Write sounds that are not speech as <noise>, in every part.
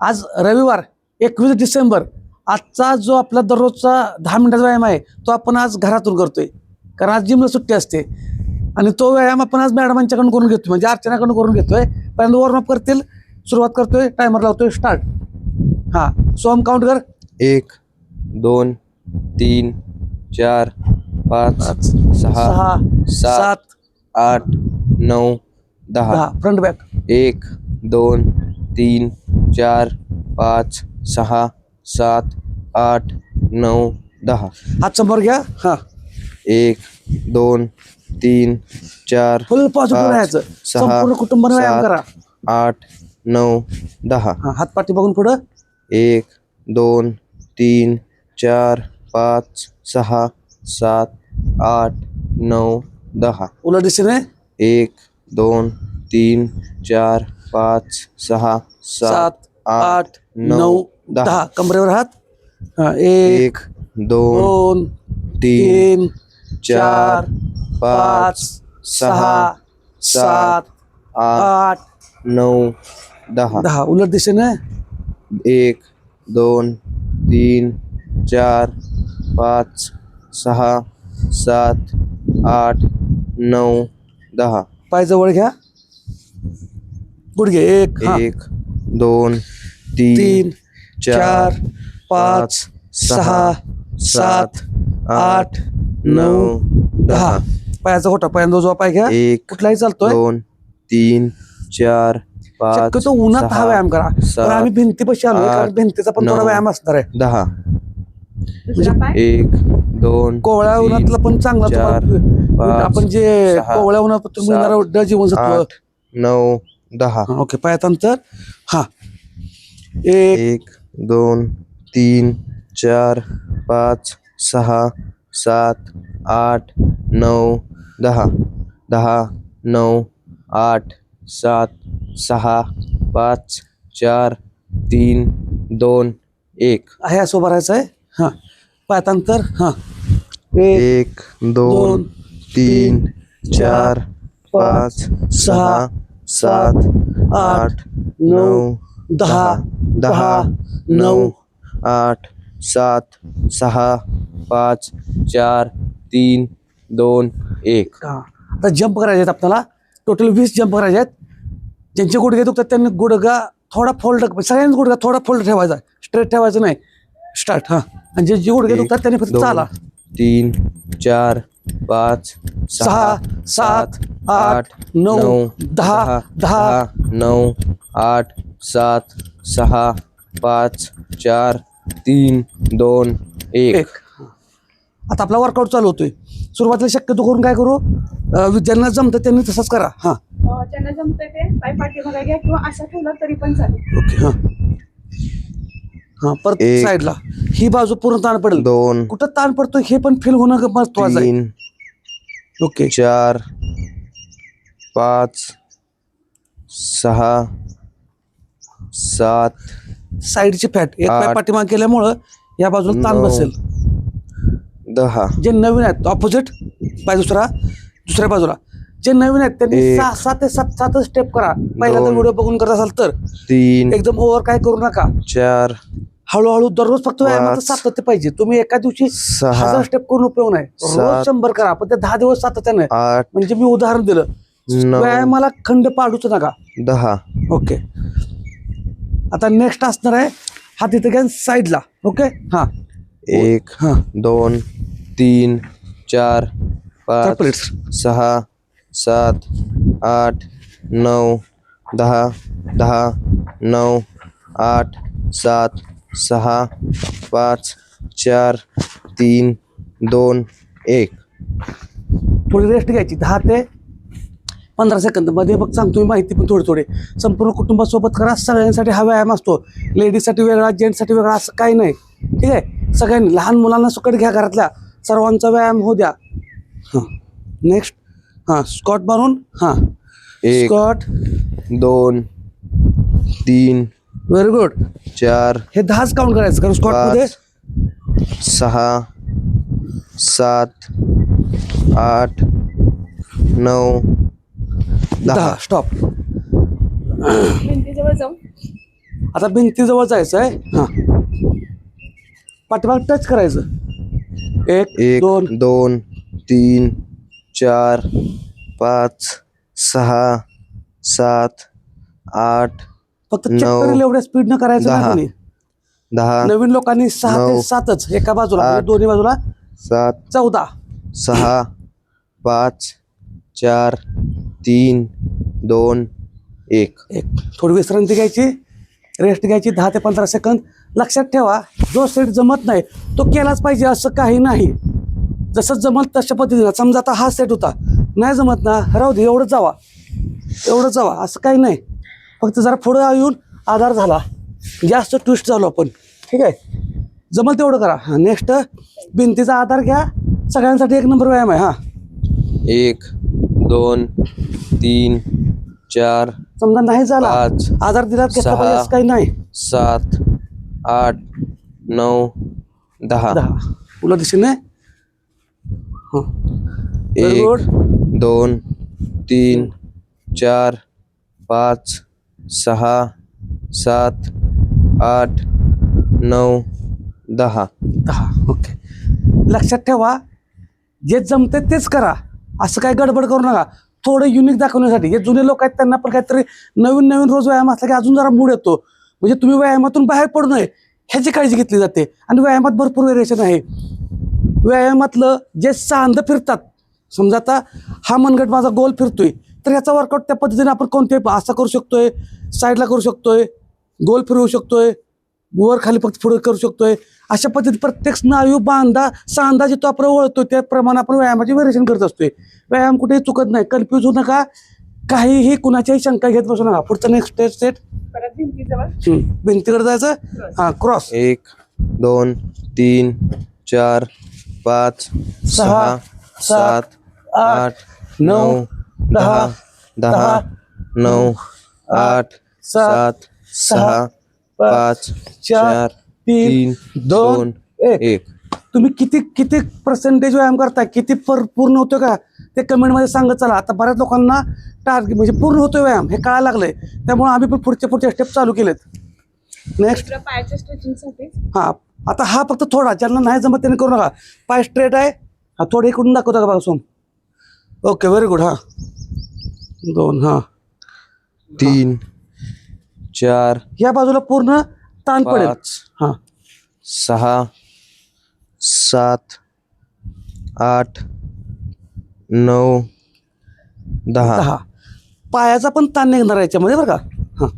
आज रविवार एकवीस डिसेंबर आजचा जो आपला दररोजचा दहा मिनिटाचा व्यायाम आहे तो आपण आज घरातून करतोय. कारण आज जिमला सुट्टी असते. आणि तो व्यायाम आपण आज मॅडमांच्याकडून करून घेतोय. म्हणजे अर्चनाकडून करून घेतोय. पहिल्यांदा वॉर्मअप करतील सुरुवात करतोय टायमर लावतोय स्टार्ट हां सोम काउंट कर. एक दोन तीन चार पाच सहा सहा सात आठ नऊ दहा. फ्रंट बॅक एक दोन तीन चार पाच सहा सात आठ नऊ दहा. हात समोर घ्या. हां. एक दोन तीन चार फुल पॉझिटिव्ह पाच, राहायचं. सहा, संपूर्ण कुटुंबाने व्यायाम सात, करा. आठ नऊ दहा. हां हात पाठी बघून पुढं. एक दोन तीन चार पाच सहा सात आठ नऊ दहा. उलट दिशेने. एक दोन तीन चार पाच सहा सात आठ नऊ दहा. कमरेवर हात? एक दोन तीन चार पाच सहा सात आठ नऊ दहा. दहा. उलट दिशेने? एक दोन तीन चार पाच सहा सात आठ नऊ दहा. पाय जवळ घ्या. गुडघे एक हां, एक दोन तीन तीन चार पाच सहा सात आठ नऊ दहा. पायाचा खोटा पायांचा उजवा पाय घ्या. एक कुठलाही चालतोय. दोन तीन चार पाच शक्यतो उन्हात हा व्यायाम करा. कारण आम्ही भिंतीपाशी कारण आठ, भिंतीचा पण थोडा व्यायाम असणार आहे. दहा. एक दोन कोवळ्या उन्हातला पण चांगला चार, तुम्हाला- पाच, आपण जे कोवळ्या उन्हात जीवनसत्व आठ नऊ दहा. हा, ओके पायात अंतर हा. एक एक दोन तीन चार पाच सहा सात आठ नऊ दहा. दहा नऊ आठ सात सहा पाच चार तीन दोन एक. आहे असं उभं राहायचं आहे? हा. पायात अंतर हा. एक दोन दोन, तीन चार पाच सहा सात आठ नऊ दहा दहा नऊ आठ सात सहा पाच चार तीन दोन एक. हा. आता जंप करायचे आहेत आपल्याला. टोटल वीस जंप करायचे आहेत. ज्यांचे गुडघे दुखतात त्यांनी गुडघा थोडा फोल्ड सगळ्यांनी गुडघा थोडा फोल्ड ठेवायचा. स्ट्रेट ठेवायचं नाही. स्टार्ट हा. आणि जे जे गुडघे दुखतात त्यांनी फक्त चाला. तीन चार पाच सहा सात आठ नऊ दहा दहा नऊ आठ सात सहा पाच चार तीन दोन एक. एक. आता आपला वर्कआउट चालू होतोय. सुरुवातीला शक्यतो करून काय करू? अं, ज्यांना जमतं त्यांनी तसंच करा. हां. अं, ज्यांना जमतंय ते पाय पाठीमागे घ्या किंवा असा ठेवला तरी पण चालेल. ओके हां. हां परत एक. साईडला ही बाजू पूर्ण ताण पडेल दोन कुठं ताण पडतोय हे पण फील होणं महत्वाचं आहे तीन ओके चार पाच सहा सात साईडची फॅट एक पाय आठ. पाठीमागे केल्यामुळं या बाजूला ताण नऊ. बसेल दहा जे नवीन आहेत ऑपोजिट पाय दुसरा दुसऱ्या बाजूला जे नवीन आहेत त्यांनी एक. सहा सात ते सात सात स्टेप करा पहिला तर दोन. व्हिडिओ बघून करत असाल तर तीन एकदम ओव्हर काय करू नका चार हळूहळू दररोज फक्त व्यायामाचं. सातत्य पाहिजे. तुम्ही एका दिवशी सहा हजार स्टेप करून उपयोग नाही. रोज. शंभर करा पण ते दहा दिवस सातत्याने म्हणजे मी उदाहरण दिलं. व्यायामाला खंड पाडूच नका. दहा. ओके. आता नेक्स्ट असणार आहे हा तिथे घ्या साईडला ओके? हा. एक हा. दोन तीन चार चार पाच प्लेट्स सहा सात आठ नऊ दहा दहा नऊ आठ सात सहा पाच चार तीन दोन एक. थोडी रेस्ट घ्यायची. दहा ते पंधरा सेकंदमध्ये फक्त सांगतो मी माहिती पण थोडी थोडी. संपूर्ण कुटुंबासोबत करा. सगळ्यांसाठी हा व्यायाम असतो. लेडीजसाठी वेगळा जेंट्ससाठी वेगळा असं काही नाही. ठीक आहे? सगळ्यांनी लहान मुलांना सुकट घ्या घरातल्या. सर्वांचा व्यायाम होऊ द्या. हां. नेक्स्ट हां स्कॉट मारून. हां. एक स्कॉट दोन तीन व्हेरी गुड चार हे दहाच काउंट करायचं कारण स्कॉटमध्ये पाच सहा सात आठ नऊ दहा. दहा स्टॉप भिंतीजवळ जाऊन आता भिंतीजवळ जायचं आहे. हां. पाठीमाग टच करायचं. एक एक दोन. दोन तीन चार पाच सहा सात आठ फक्त नऊ, चक्कर एवढ्या स्पीड न करायचं ना दहा, कोणी. दहा नवीन लोकांनी सहा ते नऊ, सातच एका बाजूला म्हणजे दोन्ही बाजूला. सात चौदा. सहा पाच चार तीन दोन एक. एक. थोडी विश्रांती घ्यायची रेस्ट घ्यायची दहा ते पंधरा सेकंद लक्षात ठेवा जो सेट जमत नाही तो केलाच पाहिजे असं काही नाही. जसं जमत तशा पद्धतीनं. समजा आता हा सेट होता. नाही जमत ना राहू दे एवढंच जावा. एवढंच जावा असं काही नाही. फक्त जरा पुढं येऊन आधार झाला. जास्त ट्विस्ट झालो आपण. ठीक आहे? जमल तेवढं करा. नेक्स्ट भिंतीचा आधार घ्या. सगळ्यांसाठी एक नंबर व्यायाम आहे हां. एक दोन तीन चार समजा नाही झाला. पाच आधार दिला सहा. काही नाही. सात आठ नऊ दहा. दहा. तुला हां. good. एक दोन तीन चार पाच सहा सात आठ नऊ दहा. दहा. ओके. लक्षात ठेवा जे जमते तेच करा. असं काय गडबड करू नका. थोडं युनिक दाखवण्यासाठी. जे जुने लोक आहेत त्यांना पण काहीतरी नवीन नवीन रोज व्यायाम असला की अजून जरा मूड येतो. म्हणजे तुम्ही व्यायामातून बाहेर पडू नये ह्याची काळजी घेतली जाते. आणि व्यायामात भरपूर व्हेरिएशन आहे. व्यायामातलं जे सांध फिरतात समजा आता हा मनगट माझा गोल फिरतोय. तर ह्याचा वर्कआउट त्या पद्धतीने आपण कोणत्याही असा करू शकतोय साईडला करू शकतोय गोल फिरवू शकतोय वर खाली फक्त पुढे करू शकतोय अशा पद्धतीत प्रत्येक स्नायू बांधा सांधा जिथं आपण वळतो त्याप्रमाणे आपण व्यायामाचे व्हेरिएशन करत असतोय. व्यायाम कुठेही चुकत नाही. कन्फ्यूज होऊ नका. काहीही कुणाच्याही शंका घेत बसू नका. पुढचं नेक्स्ट सेट परत भिंतीजवळ? भिंतीकडे जायचं? हां क्रॉस एक दोन तीन चार पाच सहा सात आठ नऊ दहा दहा नऊ आठ सात सहा पाच चार तीन दोन एक. तुम्ही किती किती पर्सेंटेज व्यायाम करताय किती पर पूर्ण होतो का? ते कमेंटमध्ये सांगत चला. आता बऱ्याच लोकांना टार्गेट म्हणजे पूर्ण होतोय व्यायाम हे कळायला लागलंय. त्यामुळे आम्ही पण पुढच्या पुढच्या स्टेप चालू केलेत. नेक्स्ट हां. आता हा फक्त थोडा ज्यांना नाही जमत त्याने करू नका. पाय स्ट्रेट आहे. हा थोडे इकडून दाखवता का बघा सोम? ओके व्हेरी गुड हां. दोन हां. तीन चार या बाजूला पूर्ण ताण पडेल. पाच हां. सहा सात आठ नऊ दहा. दहा. पायाचा पण ताण निघणार आहे याच्यामध्ये बरं का? हां.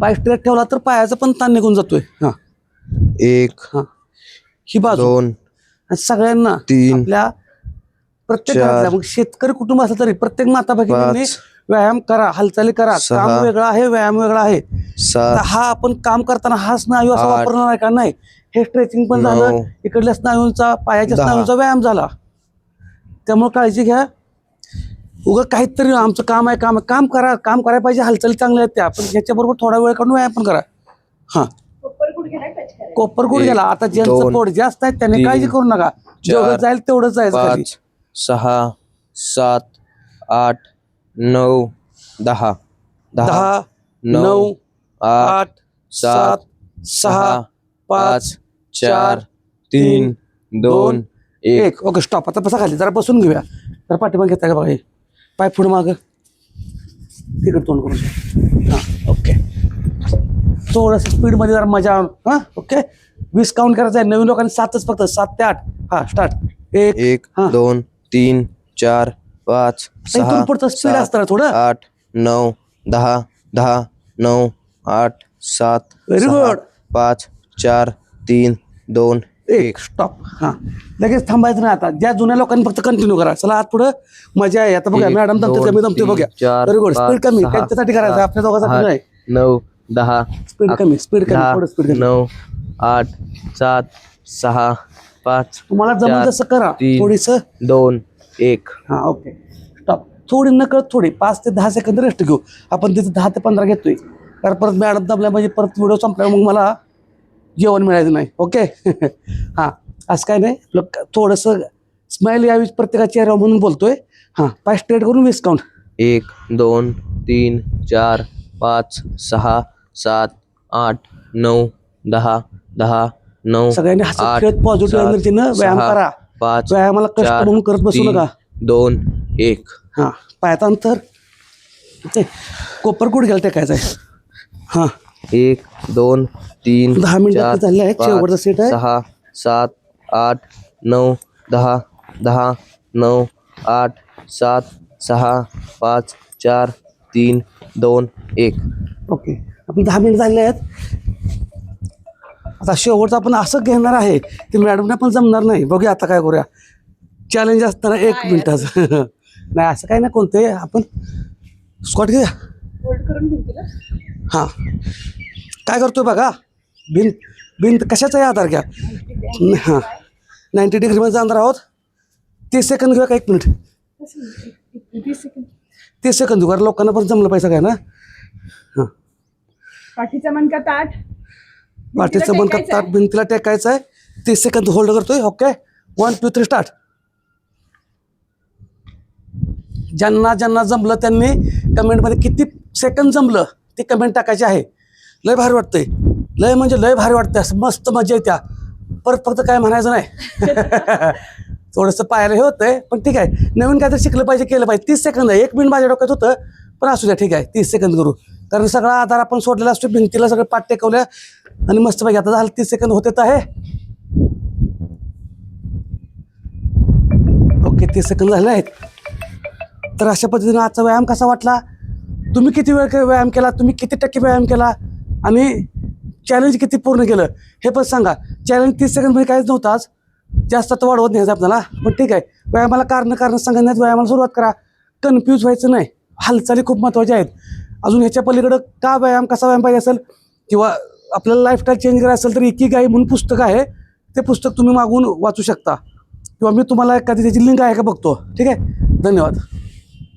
पाय स्ट्रेट ठेवला तर पायाचा पण ताण निघून जातोय. हां. एक हां. ही बाजू. दोन आणि सगळ्यांना तीन, आपल्या प्रत्येक घरातल्या, मग शेतकरी कुटुंब असलं तरी प्रत्येक माता भगिनींनी पाच, व्यायाम करा हालचाली करा काम वेगळं आहे व्यायाम वेगळा आहे. हा आपण काम करताना हा स्नायू असा वापरणार आहे का? नाही. हे स्ट्रेचिंग पण झालं इकडल्या स्नायूंचा पायाच्या. स्नायूंचा व्यायाम झाला. त्यामुळे काळजी घ्या. उगं काहीतरी आमचं काम आहे काम आहे. काम करा काम करायला पाहिजे हालचाली चांगल्या आहेत त्या. पण ह्याच्याबरोबर थोडा वेळ काढून व्यायाम पण करा. हां. कोपर गुड गेला? आता ज्यांचं पोट जास्त आहे त्यांनी काळजी करू नका. जेवढं जाईल तेवढंच जायचं सहा सात आठ नऊ दहा. दहा नऊ आठ सात सहा पाच चार तीन दोन एक. ओके स्टॉप आता बसा खाली. जरा बसून घेऊया. जरा पाठीमागे घेता का बघा हे? पाय पुढे माग. तिकडे तोंड करून हां ओके. थोडंसं स्पीडमध्ये जरा मजा हां ओके. वीस काउंट करायचं आहे. नवीन लोकांनी सातच फक्त. सात ते आठ. हां स्टार्ट एक एक हा. दोन तीन चार पाच सहा पुढचं सात, ना थोडं. आठ नऊ दहा दहा नऊ आठ सात Very सहा, good. पाच चार तीन दोन एक. स्टॉप हां. लगेच थांबायचं नाही आता. ज्या जुन्या लोकांनी फक्त कंटिन्यू करा. चला आत पुढं मजा आहे. आता बघा एक, मॅडम दमते दोन, कमी दमते तीन, बघा चार, व्हेरी गुड पाच, स्पीड कमी. सहा, त्यांच्यासाठी करायचं. आपल्या दोघांसाठी आठ, नाही. नऊ दहा स्पीड कमी. स्पीड कमी. दहा थोडं स्पीड कमी. नऊ आठ सात सहा पाच तुम्हाला जमल चार, तसं करा. तीन, थोडीस दोन एक. हां ओके. स्टॉप थोडी नकळत थोडी. पाच ते दहा सेकंद रेस्ट घेऊ. आपण तिथे दहा ते पंधरा घेतोय. कारण परत मॅडम दमल्या म्हणजे परत व्हिडिओ संपल्या मग मला जेवण मिळायचं नाही. ओके? <laughs> हां. असं काय नाही. आपलं क- थोडंसं स्माईल यावी प्रत्येकाच्या चेहऱ्यावर म्हणून बोलतोय. हां. पाय स्ट्रेट करून वीस काउंट एक दोन तीन चार पाच सहा सात आठ नऊ दहा दहा नऊ सगळ्यांनी हसत आठ, खेळत पॉझिटिव्ह सात, एनर्जीनं व्यायाम सहा, करा. पाच व्यायामाला कष्ट चार, म्हणून करत बसू तीन, नका. दोन एक. हां पायात अंतर. ते कोपर कुठे गेलं टेकायचं आहे हां. एक दोन तीन दहा मिनिटं चार, झाले आहेत. पाच, शेवटचा सेट आहे. सहा सात आठ नऊ दहा दहा नऊ आठ सात सहा पाच चार तीन दोन एक. ओके. आपले दहा मिनिट झाले आहेत. आता शेवटचं आपण असं घेणार आहे की मॅडमना पण जमणार नाही. बघूया आता काय करूया. चॅलेंज असताना एक मिनिटाचं <laughs> नाही असं काय नाही कोणते आपण स्कॉट घेऊया. हां. काय करतोय बघा. भिंत भिंत कशाचाही आधार घ्या. हां. नाईन्टी डिग्रीमध्ये जाणार आहोत. तीस सेकंद घेऊया का एक मिनिट? तीस सेकंद घेऊ कारण लोकांना पण जमलं पाहिजे काय ना हां. पाठीचा मनका ताट पाठीचं टेकायचं ताट भिंतीला टेकायचं आहे? तीस सेकंद होल्ड करतोय okay one two three start ज्यांना ज्यांना जमलं त्यांनी कमेंटमध्ये किती सेकंद जमलं ते कमेंट टाकायचे आहे. लय भारी वाटतंय. लय म्हणजे लय भारी वाटतंय. असं मस्त मजा येत्या. परत फक्त काय म्हणायचं नाही. <laughs> थोडंसं पाहायला हे होतंय पण ठीक आहे. नवीन काहीतरी शिकलं पाहिजे केलं पाहिजे. तीस सेकंद आहे. एक मिनिट माझ्या डोक्यात होतं पण असू द्या ठीक आहे. तीस सेकंद करू. कारण सगळा आधार आपण सोडलेला असतो भिंतीला सगळं पाठ टेकवल्या आणि मस्त पैकी आता झालं तीस सेकंद होते तर आहे. ओके तीस सेकंद झाले आहेत. तर अशा पद्धतीने आजचा व्यायाम कसा वाटला? तुम्ही किती वेळ व्यायाम केला? तुम्ही किती टक्के व्यायाम केला? आणि चॅलेंज किती पूर्ण केलं? हे पण सांगा. चॅलेंज तीस सेकंडमध्ये काहीच नव्हतं आज. जास्त तर वाढवत नाही आपल्याला. पण ठीक आहे. व्यायामाला कारण कारण सांगण्यात व्यायामाला सुरुवात करा. कन्फ्यूज व्हायचं नाही. हालचाली खूप महत्त्वाच्या आहेत. अजून ह्याच्या पलीकडं का व्यायाम कसा व्यायाम पाहिजे असेल? किंवा आपल्याला लाईफस्टाईल चेंज करायचं असेल तर एकी गाई म्हणून पुस्तक आहे. ते पुस्तक तुम्ही मागून वाचू शकता. किंवा मी तुम्हाला एखादी त्याची लिंक आहे का बघतो? ठीक आहे? धन्यवाद.